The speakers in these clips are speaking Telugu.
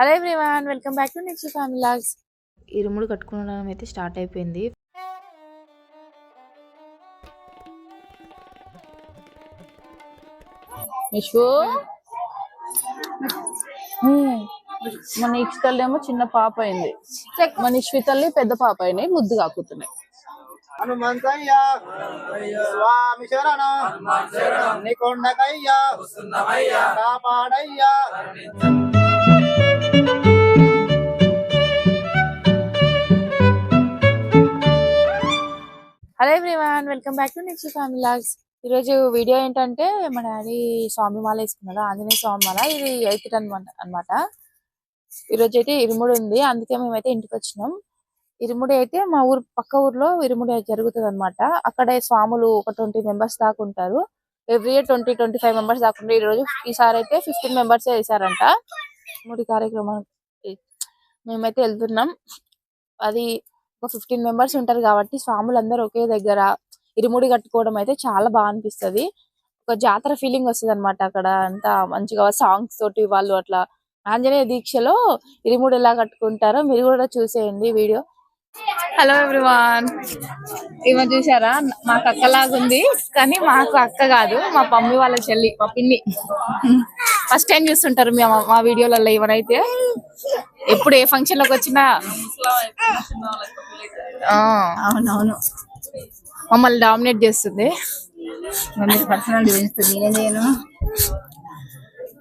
Hello everyone welcome back to next family vlogs ఇరుముడు కట్టుకోవడం అయితే స్టార్ట్ అయిపోయింది. విశ్వ మన ఇక్ష తల్లి ఏమో చిన్న పాప అయింది. మన ఇష్వి తల్లి పెద్ద పాప అయినాయి ముద్దు కాకుతున్నాయి హనుమంతయ్య స్వామి శరణ. నికొండకయ్య కాపాడయ్యా. Hello everyone welcome back to next family vlogs ఈరోజు వీడియో ఏంటంటే మా డాడీ స్వామి మాల వేసుకున్నాడు ఆంజనేయ స్వామి మాల. ఇది ఎయిత్ అనమాట అనమాట ఈరోజు అయితే ఇరుముడి ఉంది అందుకే మేమైతే ఇంటికి వచ్చినాం. ఇరుముడి అయితే మా ఊరు పక్క ఊర్లో ఇరుముడి జరుగుతుంది అనమాట అక్కడే స్వాములు ఒక ట్వంటీ మెంబర్స్ దాకా ఉంటారు. Every year twenty twenty five members దాకా ఉంటారు ఈ రోజు ఈసారి అయితే ఫిఫ్టీన్ మెంబర్స్ వేసారంట ఇరుముడి కార్యక్రమానికి మేమైతే వెళ్తున్నాం. అది ఒక ఫిఫ్టీన్ మెంబర్స్ ఉంటారు కాబట్టి స్వాములందరూ ఒకే దగ్గర ఇరుముడి కట్టుకోవడం అయితే చాలా బాగా అనిపిస్తది. ఒక జాతర ఫీలింగ్ వస్తుంది అనమాట అక్కడ. అంతా మంచిగా సాంగ్స్ తోటి వాళ్ళు అట్లా ఆంజనేయ దీక్షలో ఇరుముడి ఎలా కట్టుకుంటారో మీరు కూడా చూసేయండి వీడియో. హలో ఎవ్రీవాన్ ఈమె చూసారా? మాకు అక్కలాగా ఉంది కానీ మాకు అక్క కాదు. మా మమ్మీ వాళ్ళ చెల్లి మా పిన్ని. ఫస్ట్ టైం చూస్తుంటారు మేము మా వీడియోలలో ఇవనైతే ఎప్పుడు ఏ ఫంక్షన్లోకి వచ్చినా. ఆ, అవునవును. మమ్మల్ని డామినేట్ చేస్తుంది.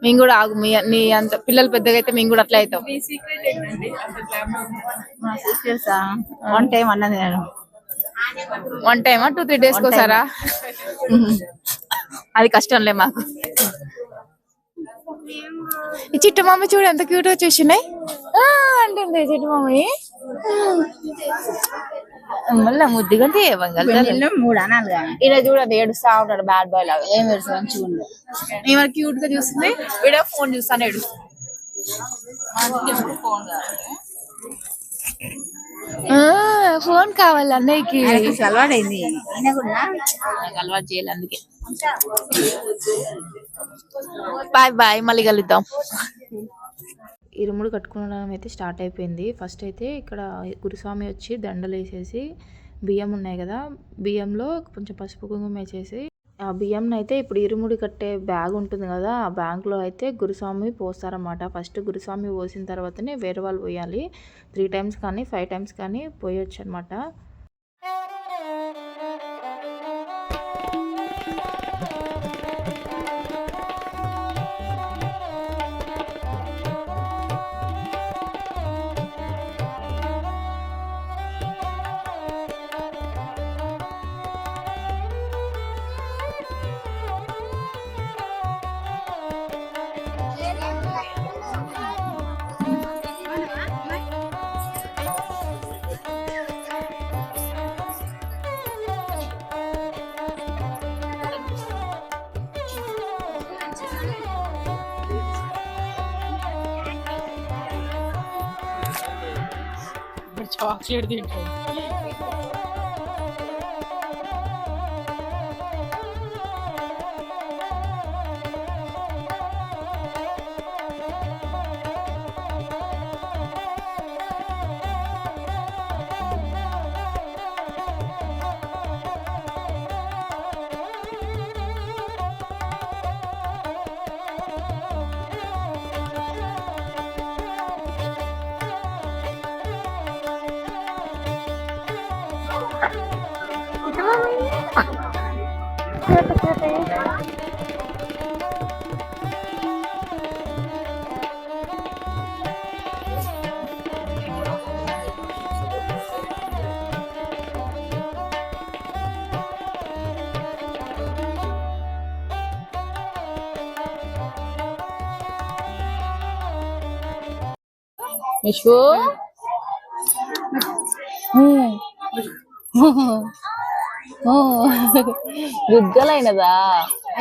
మేము కూడా ఆగు మీ నీ అంత పిల్లలు పెద్దగా అయితే మేము కూడా అట్లా అవుతాం. వన్ టైం అన్నది నేను. వన్ టైమా టూ త్రీ డేస్ కోసారా? అది కష్టంలే మాకు. ఈ చిట్టు మమ్మీ చూడు ఎంత క్యూట్గా చూసినాయి. ఆ, అంటుంది చిట్టు మమ్మీ మళ్ళీ ముద్దుగా పెళ్ళిళ్ళు మూడు అనాలి కానీ ఈయన చూడండి ఏడుస్తా ఉన్నాడు బ్యాడ్ బాయ్ లాగా. ఏం పెడుతుంది మంచిగా ఈమె క్యూట్గా చూస్తుంది? వీడియో ఫోన్ చూస్తాను ఏడు. ఫోన్ కావాలి అన్నయ్యకి. అలవాటైంది. అలవాటు చేయాలి అందుకే. బాయ్ బాయ్ మళ్ళీ కలుద్దాం. ఇరుముడు కట్టుకోవడం అయితే స్టార్ట్ అయిపోయింది. ఫస్ట్ అయితే ఇక్కడ గురుస్వామి వచ్చి దండలు వేసేసి బియ్యం ఉన్నాయి కదా బియ్యంలో కొంచెం పసుపు కుంకుమ వేసేసి ఆ బియ్యం అయితే ఇప్పుడు ఇరుముడి కట్టే బ్యాగ్ ఉంటుంది కదా ఆ బ్యాగ్లో అయితే గురుస్వామి పోస్తారన్నమాట. ఫస్ట్ గురుస్వామి పోసిన తర్వాతనే వేరే వాళ్ళు పోయాలి. త్రీ టైమ్స్ కానీ ఫైవ్ టైమ్స్ కానీ పోయొచ్చు అనమాట చాక్లెట్ తింటాం విశ్వ గుడ్గలైనదా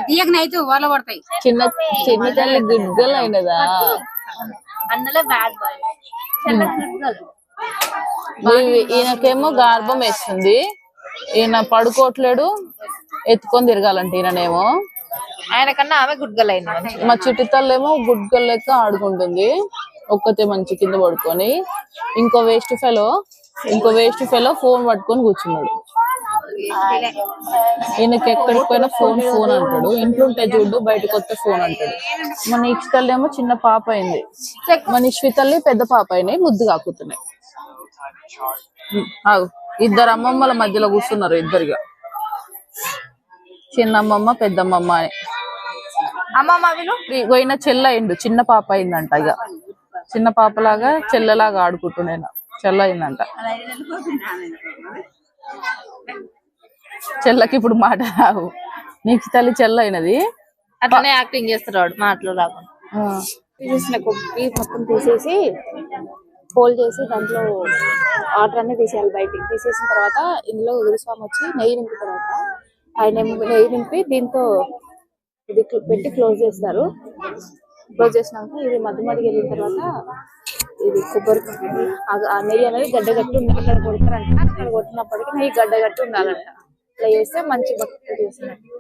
తీయకనైతే వాళ్ళ పడతాయి. చిన్న చిన్న తల్లి గుడ్గలైనదా అన్నలో బ్యాడ్ బాయ్ ఈయనకేమో గర్భం వేస్తుంది. ఈయన పడుకోవట్లేడు ఎత్తుకొని తిరగాలంట ఈయననేమో. ఆయన కన్నా ఆమె గుడ్ గర్ల్ అయింది మంచిగా మా చిట్టి తల్లేమో గుడ్గల్ లెక్క ఆడుకుంటుంది. ఒక్కతే మంచి కింద పడుకొని ఇంకో వేస్ట్ ఫెలో ఇంకో వేస్ట్ ఫెలో ఫోన్ పట్టుకొని కూర్చున్నాడు. ఈయనకి ఎక్కడికి పోయినా ఫోన్ ఫోన్ అంటాడు. ఇంట్లో ఉంటే చూడు బయటకు వస్తే ఫోన్ అంటాడు. మన ఇష్టల్ ఏమో చిన్న పాప అయింది. మన ఇష్వితల్లి పెద్ద పాప అయినాయి ముద్దు కాకుతున్నాయి. ఇద్దరు అమ్మమ్మల మధ్యలో కూర్చున్నారు ఇద్దరుగా. చిన్న అమ్మమ్మ పెద్దమ్మమ్మ అని. అమ్మమ్మ వీళ్ళు పోయిన చెల్ల అయిండు చిన్న పాప అయిందంట ఇక చిన్న పాపలాగా చెల్లెలాగా ఆడుకుంటున్నాను చెల్ల అయిందంట చెల్లకి ఇప్పుడు మాట రావు. నీకు తల్లి చెల్ల అయినది అట్లనే యాక్టింగ్ చేస్తున్నాడు మాటలు రాకుండా. ఆ. తీసేసిన కొబ్బరి మొత్తం తీసేసి ఫోల్డ్ చేసి దాంట్లో వాటర్ అన్ని తీసేయాలి బయటికి. తీసేసిన తర్వాత ఇందులో గురుస్వామి వచ్చి నెయ్యి నింపుతారట ఆయన నెయ్యి నింపి దీంతో ఇది పెట్టి క్లోజ్ చేస్తారు. క్లోజ్ చేసినాక ఇది మధ్య మడికి వెళ్ళిన తర్వాత ఇది కొబ్బరి ఆ- నెయ్యి అనేది గడ్డ గట్టి ఉంది అక్కడ కొడతారంట. అక్కడ కొట్టినప్పటికీ నెయ్యి గడ్డ గట్టి ఉండాలంట. ఇట్లా చేస్తే మంచి భక్తులు చేసినట్టు.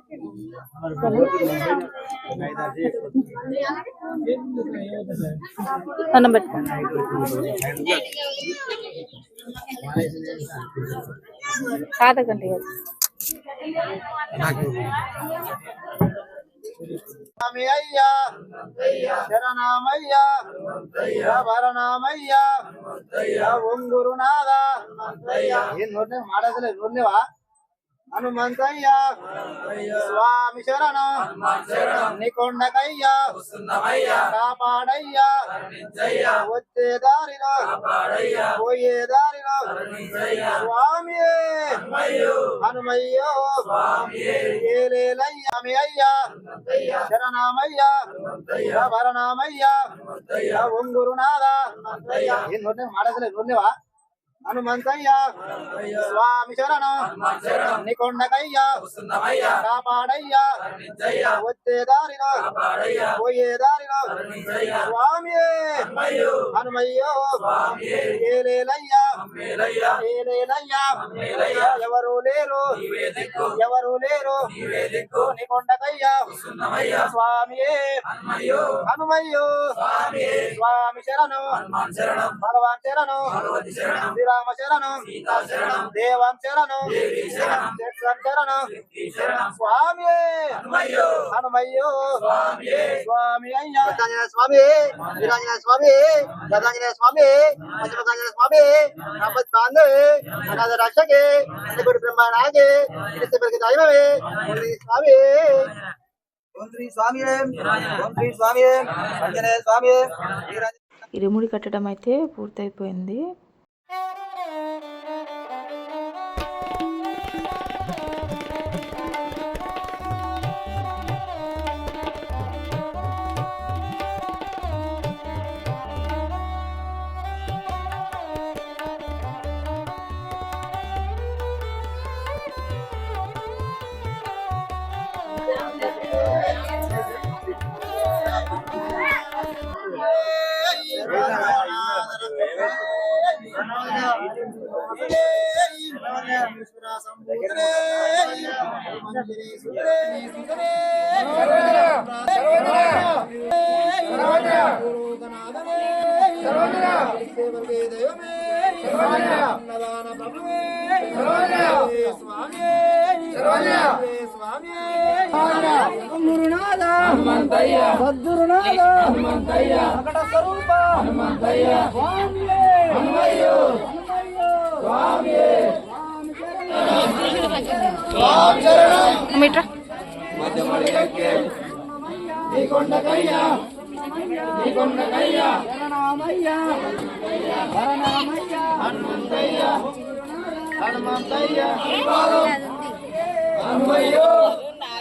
దండం పెట్టుకోండి. కాదకండి కదా. స్వామి అయ్యా శరణమయ్యా. భరణమయ్యా ఓం గురునాథ. ఏం నోట్లేవా హనుమంతయ్యా స్వామి శరణం నికొండకయ్యా కాపాడయ్యా వచ్చే దారిలో పోయే దారిలో స్వామి హనుమయ్యో ఏలేలయ్యా మీ అయ్యా శరణమయ్యా భరణమయ్యా ఓం గురునాథ ఏం నోట్లేవా హనుమంతయ్యా. స్వామి శరణం. నికొండకయ్యా. కాపాడయ్యా. వచ్చే దారిలో పోయే దారిలో స్వామి హనుమయ్యో. ఏలేలయ్యా ఏలేలయ్యా ఎవరు లేరు? ఎవరు లేరు? నికొండకయ్యా. స్వామి హనుమయ్యో. స్వామి శరణం. భగవాన్ శరణం. శ్రీరామ శరణం దేవం శరణం శరణం స్వామి హనుమయ్యో. స్వామి అయ్యా. స్వామి వీరాంజనేయ స్వామి గదాంజనేయ స్వామి పశ్చిమాంజనేయ స్వామి రామత్ బాంధే అనాథ రక్షకే గుడి బ్రహ్మనాగే దైవమే స్వామి. ఓం శ్రీ స్వామి ఓం శ్రీ స్వామి ఆంజనేయ స్వామి ఇరుముడి కట్టడం అయితే పూర్తయిపోయింది. స్వామి స్వామి గురునాథ హనుమంతయ్య. సద్గురునాథ. హనుమంతయ్య. ప్రకట స్వరూప మీటర్ శరణమయ్య హనుమంతయ్య హనుమంతయ్య హనుమయ్యో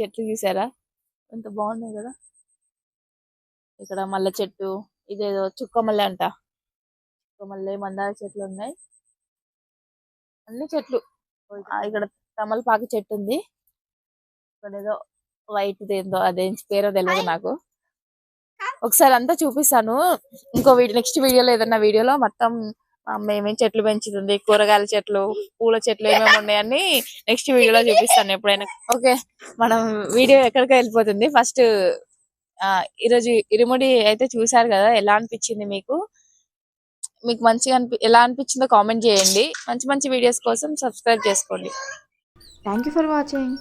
చెట్లు చూసారా? ఎంత బాగున్నాయి కదా? ఇక్కడ మల్ల చెట్టు ఇదేదో చుక్క మల్లె అంట. చుక్క మల్లె మందార చెట్లు ఉన్నాయి. అన్ని చెట్లు. ఇక్కడ తమలపాకు చెట్టు ఉంది. ఇక్కడ ఏదో వైట్ ఏందో అదేం పేరో తెలియదు నాకు. ఒకసారి అంతా చూపిస్తాను. ఇంకో వీడియో నెక్స్ట్ వీడియోలో ఏదన్నా వీడియోలో మొత్తం మా అమ్మ ఏమేమి చెట్లు పెంచుతుంది కూరగాయల చెట్లు పూల చెట్లు ఏమేమి ఉన్నాయని నెక్స్ట్ వీడియోలో చూపిస్తాను ఎప్పుడైనా. ఓకే మనం వీడియో ఎక్కడికి వెళ్ళిపోతుంది. ఫస్ట్ ఈరోజు ఇరుముడి అయితే చూసారు కదా ఎలా అనిపించింది మీకు? మీకు మంచిగా అనిపి ఎలా అనిపించిందో కామెంట్ చేయండి. మంచి మంచి వీడియోస్ కోసం సబ్స్క్రైబ్ చేసుకోండి. Thank you for watching